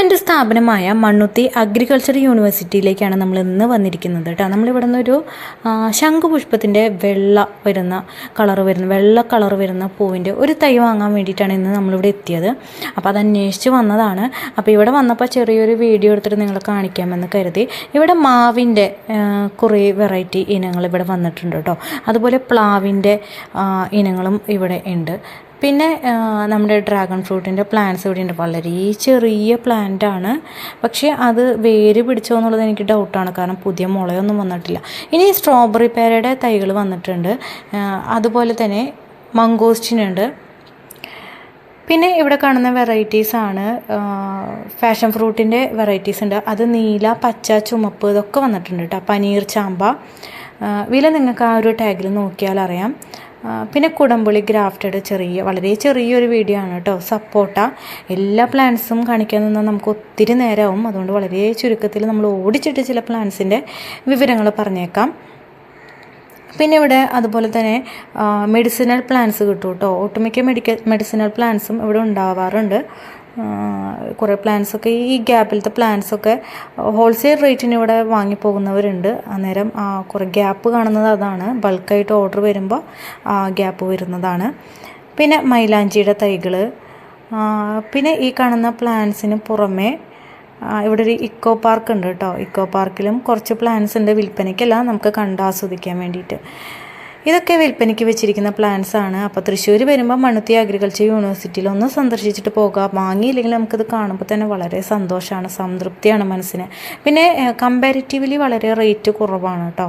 Government സ്ഥാപനമായ Mannuthy agriculture യൂണിവേഴ്സിറ്റിയിലേക്കാണ് നമ്മൾ ഇന്ന് വന്നിരിക്കുന്നത് കേട്ടോ. നമ്മളിവിടെ നിന്നൊരു ശംഖുപുഷ്പത്തിന്റെ വെള്ള വരുന്ന കളർ വരുന്ന വെള്ള കളർ വരുന്ന പൂവിന്റെ ഒരു തൈ വാങ്ങാൻ വേണ്ടിയിട്ടാണ് ഇന്ന് നമ്മളിവിടെ എത്തിയത്. അപ്പോൾ അത് അന്വേഷിച്ച് വന്നതാണ്. അപ്പോൾ ഇവിടെ വന്നപ്പോൾ ചെറിയൊരു വീഡിയോ എടുത്തിട്ട് നിങ്ങളെ കാണിക്കാമെന്ന് കരുതി. ഇവിടെ മാവിന്റെ കുറേ വെറൈറ്റി ഇനങ്ങൾ ഇവിടെ വന്നിട്ടുണ്ട് കേട്ടോ. അതുപോലെ പ്ലാവിന്റെ ഇനങ്ങളും ഇവിടെ ഉണ്ട്. പിന്നെ നമ്മുടെ ഡ്രാഗൺ ഫ്രൂട്ടിന്റെ പ്ലാന്റ്സ് ഇവിടെ ഉണ്ട്. വളരെ ചെറിയ പ്ലാന്റ് ആണ്. പക്ഷേ അത് വേര് പിടിച്ചോ എന്നുള്ളത് എനിക്ക് ഡൗട്ടാണ് കാരണം പുതിയ മുളയൊന്നും വന്നിട്ടില്ല. ഇനി സ്ട്രോബെറി പേരയുടെ തൈകൾ വന്നിട്ടുണ്ട്. അതുപോലെ തന്നെ മംഗോസ്റ്റിനുണ്ട് പിന്നെ ഇവിടെ കാണുന്ന വെറൈറ്റീസ് ആണ്. ഫാഷൻ ഫ്രൂട്ടിന്റെ വെറൈറ്റീസ് ഉണ്ട്. അത് നീല പച്ച ചുമപ്പ് ഇതൊക്കെ വന്നിട്ടുണ്ട് കേട്ടോ പനീർ ചാമ്പ. വില നിങ്ങൾക്ക് ആ ഒരു ടാഗിൽ നോക്കിയാൽ അറിയാം. പിന്നെ കുടംപുളി ഗ്രാഫ്റ്റഡ് ചെറിയ വളരെ ചെറിയൊരു വീഡിയോ ആണ് കേട്ടോ സപ്പോട്ട. എല്ലാ പ്ലാന്റ്സും കാണിക്കാൻ നിന്നാൽ നമുക്ക് ഒത്തിരി നേരമാവും അതുകൊണ്ട് വളരെ ചുരുക്കത്തിൽ നമ്മൾ ഓടിച്ചിട്ട് ചില പ്ലാന്റ്സിന്റെ വിവരങ്ങൾ പറഞ്ഞേക്കാം. പിന്നെ ഇവിടെ അതുപോലെ തന്നെ മെഡിസിനൽ പ്ലാന്റ്സ് കിട്ടും കേട്ടോ ഒട്ടുമിക്ക മെഡിക്കൽ മെഡിസിനൽ പ്ലാന്റ്സും ഇവിടെ ഉണ്ടാവാറുണ്ട്. കുറേ ഒക്കെ. ഈ ഗ്യാപ്പിലത്തെ ഒക്കെ ഹോൾസെയിൽ റേറ്റിന് ഇവിടെ വാങ്ങിപ്പോകുന്നവരുണ്ട്. അന്നേരം കുറേ ഗ്യാപ്പ് കാണുന്നത് അതാണ്. ബൾക്കായിട്ട് ഓർഡർ വരുമ്പോൾ ഗ്യാപ്പ് വരുന്നതാണ്. പിന്നെ മൈലാഞ്ചിയുടെ തൈകൾ പിന്നെ ഈ കാണുന്ന പ്ലാന്റ്സിന് പുറമേ ഇവിടെ ഒരു ഇക്കോ പാർക്ക് ഉണ്ട് കേട്ടോ ഇക്കോ പാർക്കിലും കുറച്ച് പ്ലാന്റ്സ് ഉണ്ട്. വിൽപ്പനയ്ക്കല്ല നമുക്ക് കണ്ടാസ്വദിക്കാൻ വേണ്ടിയിട്ട്. ഇതൊക്കെ വിൽപ്പനയ്ക്ക് വെച്ചിരിക്കുന്ന പ്ലാന്റ്സ് ആണ്. അപ്പോൾ തൃശ്ശൂർ വരുമ്പോൾ മണ്ണുത്തി അഗ്രികൾച്ചർ യൂണിവേഴ്സിറ്റിയിൽ ഒന്ന് സന്ദർശിച്ചിട്ട് പോകാം. വാങ്ങിയില്ലെങ്കിൽ നമുക്കിത് കാണുമ്പോൾ തന്നെ വളരെ സന്തോഷമാണ് സംതൃപ്തിയാണ് മനസ്സിന്. പിന്നെ കമ്പാരിറ്റീവ്ലി വളരെ റേറ്റ് കുറവാണ് കേട്ടോ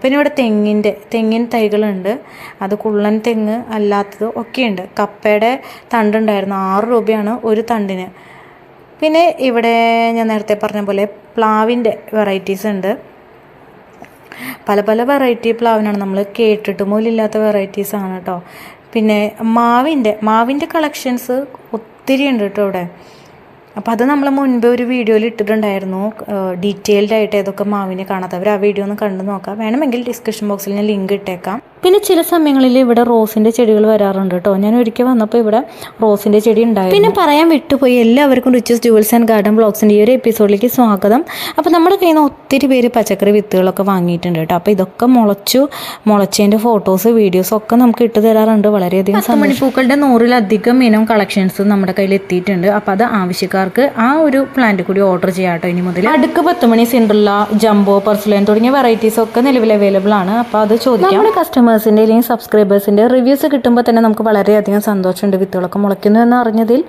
പിന്നെ ഇവിടെ തെങ്ങിന്റെ തെങ്ങിൻ തൈകളുണ്ട്. അത് കുള്ളൻ തെങ്ങ് അല്ലാത്തത് ഒക്കെയുണ്ട്. കപ്പയുടെ തണ്ടുണ്ടായിരുന്നു. ആറ് രൂപയാണ് ഒരു തണ്ടിന്. പിന്നെ ഇവിടെ ഞാൻ നേരത്തെ പറഞ്ഞ പോലെ പ്ലാവിന്റെ വെറൈറ്റീസ് ഉണ്ട്. പല പല വെറൈറ്റി പ്ലാവിനാണ്. നമ്മൾ കേട്ടിട്ട് പോലില്ലാത്ത വെറൈറ്റീസ് ആണ് കേട്ടോ പിന്നെ മാവിന്റെ മാവിന്റെ കളക്ഷൻസ് ഒത്തിരി ഉണ്ട് കേട്ടോ ഇവിടെ അപ്പോൾ അത് നമ്മൾ മുൻപ് ഒരു വീഡിയോയിൽ ഇട്ടിട്ടുണ്ടായിരുന്നു. ഡീറ്റെയിൽഡ് ആയിട്ട് ഏതൊക്കെ മാവിനെ കാണാത്തവർ ആ വീഡിയോ ഒന്ന് കണ്ടു നോക്കാം. വേണമെങ്കിൽ ഡിസ്ക്രിപ്ഷൻ ബോക്സിൽ ഞാൻ ലിങ്ക് ഇട്ടേക്കാം. പിന്നെ ചില സമയങ്ങളിൽ ഇവിടെ റോസിന്റെ ചെടികൾ വരാറുണ്ട് കേട്ടോ. ഞാൻ ഒരിക്കൽ വന്നപ്പോൾ ഇവിടെ റോസിന്റെ ചെടി ഉണ്ടായി പിന്നെ പറയാൻ വിട്ടുപോയി. എല്ലാവർക്കും റിച്ചസ് ജുവൽസ് ആൻഡ് ഗാർഡൻ ബ്ലോഗ്സിന്റെ ഈ ഒരു എപ്പിസോഡിലേക്ക് സ്വാഗതം. അപ്പോൾ നമ്മുടെ കയ്യിൽ നിന്ന് ഒത്തിരി പേര് പച്ചക്കറി വിത്തുകളൊക്കെ വാങ്ങിയിട്ടുണ്ട് കേട്ടോ. അപ്പോൾ ഇതൊക്കെ മുളച്ചു മുളച്ചതിന്റെ ഫോട്ടോസ് വീഡിയോസ് ഒക്കെ നമുക്ക് ഇട്ട് തരാറുണ്ട്. വളരെയധികം മണിപ്പൂക്കളുടെ നൂറിലധികം ഇനം കളക്ഷൻസ് നമ്മുടെ കയ്യിൽ എത്തിയിട്ടുണ്ട്. അപ്പോൾ അത് ആവശ്യക്കാർക്ക് ആ ഒരു പ്ലാന്റ് കൂടി ഓർഡർ ചെയ്യാം കേട്ടോ ഇനി മുതൽ അടുക്ക് പത്ത് മണി സിൻഡ്രല്ല ജംബോ പെർസുലൻ തുടങ്ങിയ വെറൈറ്റീസ് ഒക്കെ നിലവിൽ അവൈലബിൾ ആണ്. അപ്പോൾ അത് ചോദിക്കാം. നമ്മുടെ കസ്റ്റമേഴ്സിന്റെ അല്ലെങ്കിൽ സബ്സ്ക്രൈബേഴ്സിന്റെ റിവ്യൂസ് കിട്ടുമ്പോൾ തന്നെ നമുക്ക് വളരെയധികം സന്തോഷമുണ്ട്. വിത്തുകളൊക്കെ മുളയ്ക്കുന്നു എന്ന് അറിഞ്ഞതിൽ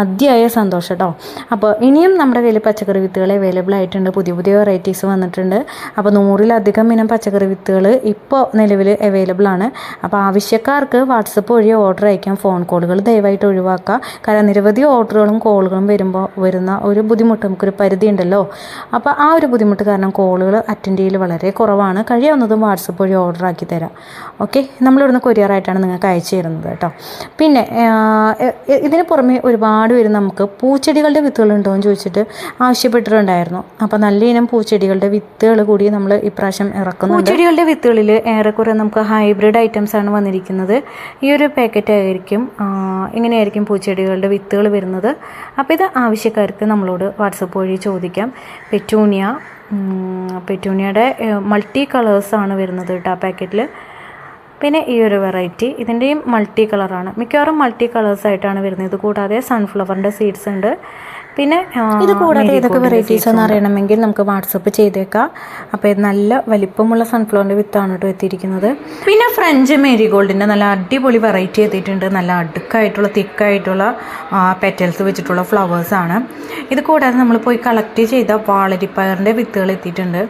അതിയായ സന്തോഷം കേട്ടോ അപ്പോൾ ഇനിയും നമ്മുടെ കയ്യിൽ പച്ചക്കറി വിത്തുകൾ അവൈലബിൾ ആയിട്ടുണ്ട്. പുതിയ പുതിയ വെറൈറ്റീസ് വന്നിട്ടുണ്ട്. അപ്പോൾ നൂറിലധികം ഇനം പച്ചക്കറി വിത്തുകൾ ഇപ്പോൾ നിലവിൽ അവൈലബിൾ ആണ്. അപ്പോൾ ആവശ്യക്കാർക്ക് വാട്സപ്പ് വഴി ഓർഡർ അയക്കാം. ഫോൺ കോളുകൾ ദയവായിട്ട് ഒഴിവാക്കുക കാരണം നിരവധി ഓർഡറുകളും കോളുകളും വരുമ്പോൾ വരുന്ന ഒരു ബുദ്ധിമുട്ട് നമുക്കൊരു പരിധി ഉണ്ടല്ലോ. അപ്പോൾ ആ ഒരു ബുദ്ധിമുട്ട് കാരണം കോളുകൾ അറ്റൻഡ് ചെയ്യൽ വളരെ കുറവാണ്. കഴിയാവുന്നതും വാട്സപ്പ് വഴി ഓർഡർ ആക്കി തരാം. ഓക്കെ? നമ്മളിവിടുന്ന് കൊരിയറായിട്ടാണ് നിങ്ങൾക്ക് അയച്ചു തരുന്നത് കേട്ടോ. പിന്നെ ഇതിന് പുറമെ ഒരുപാട് പേര് നമുക്ക് പൂച്ചെടികളുടെ വിത്തുകൾ ഉണ്ടോ എന്ന് ചോദിച്ചിട്ട് ആവശ്യപ്പെട്ടിട്ടുണ്ടായിരുന്നു. അപ്പോൾ നല്ല ഇനം പൂച്ചെടികളുടെ വിത്തുകൾ കൂടി നമ്മൾ ഇപ്രാവശ്യം ഇറക്കുന്നുണ്ട്. പൂച്ചെടികളുടെ വിത്തുകളിൽ ഏറെക്കുറെ നമുക്ക് ഹൈബ്രിഡ് ഐറ്റംസ് ആണ് വന്നിരിക്കുന്നത്. ഈ ഒരു പാക്കറ്റ് ആയിരിക്കും ഇങ്ങനെയായിരിക്കും പൂച്ചെടികളുടെ വിത്തുകൾ വരുന്നത്. അപ്പോൾ ഇത് ആവശ്യക്കാർക്ക് നമ്മളോട് വാട്സപ്പ് വഴി ചോദിക്കാം. പെറ്റൂണിയ പെറ്റൂണിയയുടെ മൾട്ടി കളേഴ്സാണ് വരുന്നത് കേട്ടോ ആ പാക്കറ്റിൽ പിന്നെ ഈ ഒരു വെറൈറ്റി ഇതിന്റെയും മൾട്ടി കളറാണ് മിക്കവാറും മൾട്ടി കളേഴ്സായിട്ടാണ് വരുന്നത്. കൂടാതെ സൺഫ്ലവറിന്റെ സീഡ്സ് ഉണ്ട്. പിന്നെ ഇത് കൂടാതെ ഏതൊക്കെ വെറൈറ്റീസ് എന്ന് അറിയണമെങ്കിൽ നമുക്ക് വാട്സപ്പ് ചെയ്തേക്കാം. അപ്പോൾ ഇത് നല്ല വലിപ്പമുള്ള സൺഫ്ലവറിന്റെ വിത്താണ് കേട്ടോ എത്തിയിരിക്കുന്നത്. പിന്നെ ഫ്രഞ്ച് മേരിഗോൾഡിന്റെ നല്ല അടിപൊളി വെറൈറ്റി എത്തിയിട്ടുണ്ട്. നല്ല അടുക്കായിട്ടുള്ള തിക്കായിട്ടുള്ള പെറ്റൽസ് വെച്ചിട്ടുള്ള ഫ്ലവേഴ്സാണ് ഇത് കൂടാതെ നമ്മൾ പോയി കളക്ട് ചെയ്ത വാളരിപ്പയറിന്റെ വിത്തുകൾ എത്തിയിട്ടുണ്ട്.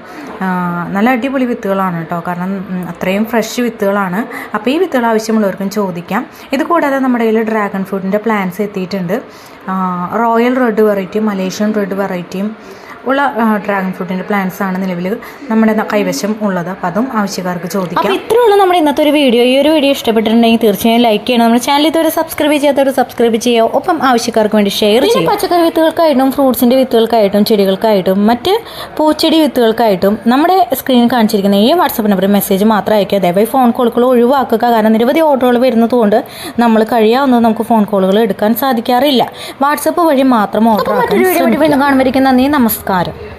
നല്ല അടിപൊളി വിത്തുകളാണ് കേട്ടോ. കാരണം അത്രയും ഫ്രഷ് വിത്തുകളാണ്. അപ്പോൾ ഈ വിത്തുകൾ ആവശ്യമുള്ളവർക്കും ചോദിക്കാം. ഇത് കൂടാതെ നമ്മുടെ കയ്യിൽ ഡ്രാഗൺ ഫ്രൂട്ടിന്റെ പ്ലാന്റ്സ് എത്തിയിട്ടുണ്ട്. റോയൽ റെഡ് വെറൈറ്റിയും മലേഷ്യൻ റെഡ് വെറൈറ്റിയും ഉള്ള ഡ്രാഗൺ ഫ്രൂട്ടിന്റെ പ്ലാന്റ്സ് ആണ് നിലവിൽ നമ്മുടെ കൈവശം ഉള്ളത്. അപ്പോൾ അതും ആവശ്യക്കാർക്ക് ചോദിക്കാം. അപ്പോൾ ഇത്രേ ഉള്ളൂ നമ്മുടെ ഇന്നത്തെ ഒരു വീഡിയോ ഈ ഒരു വീഡിയോ ഇഷ്ടപ്പെട്ടിട്ടുണ്ടെങ്കിൽ തീർച്ചയായും ലൈക്ക് ചെയ്യണം. നമ്മുടെ ചാനൽ ഇതുവരെ സബ്സ്ക്രൈബ് ചെയ്യാത്തവർ സബ്സ്ക്രൈബ് ചെയ്യുക. ഒപ്പം ആവശ്യക്കാർക്ക് വേണ്ടി ഷെയർ ചെയ്യും പച്ചക്കറി വിത്തുകൾക്കായിട്ടും ഫ്രൂട്ട്സിന്റെ വിത്തുകൾക്കായിട്ടും ചെടികൾക്കായിട്ടും മറ്റ് പൂച്ചെടി വിത്തുകൾക്കായിട്ടും നമ്മുടെ സ്ക്രീനിൽ കാണിച്ചിരിക്കുന്ന ഈ വാട്സപ്പ് നമ്പറിൽ മെസ്സേജ് മാത്രം അയക്കുക. ദയവായി ഫോൺ കോളുകൾ ഒഴിവാക്കുക. കാരണം നിരവധി ഓർഡറുകൾ വരുന്നതുകൊണ്ട് നമ്മൾ കഴിയാവുന്നത് നമുക്ക് ഫോൺ കോളുകൾ എടുക്കാൻ സാധിക്കാറില്ല. വാട്സപ്പ് വഴി മാത്രം ഓർഡർ ആക്കാൻ കാണുമായിരിക്കും. നന്ദി നമസ്കാരം. clara.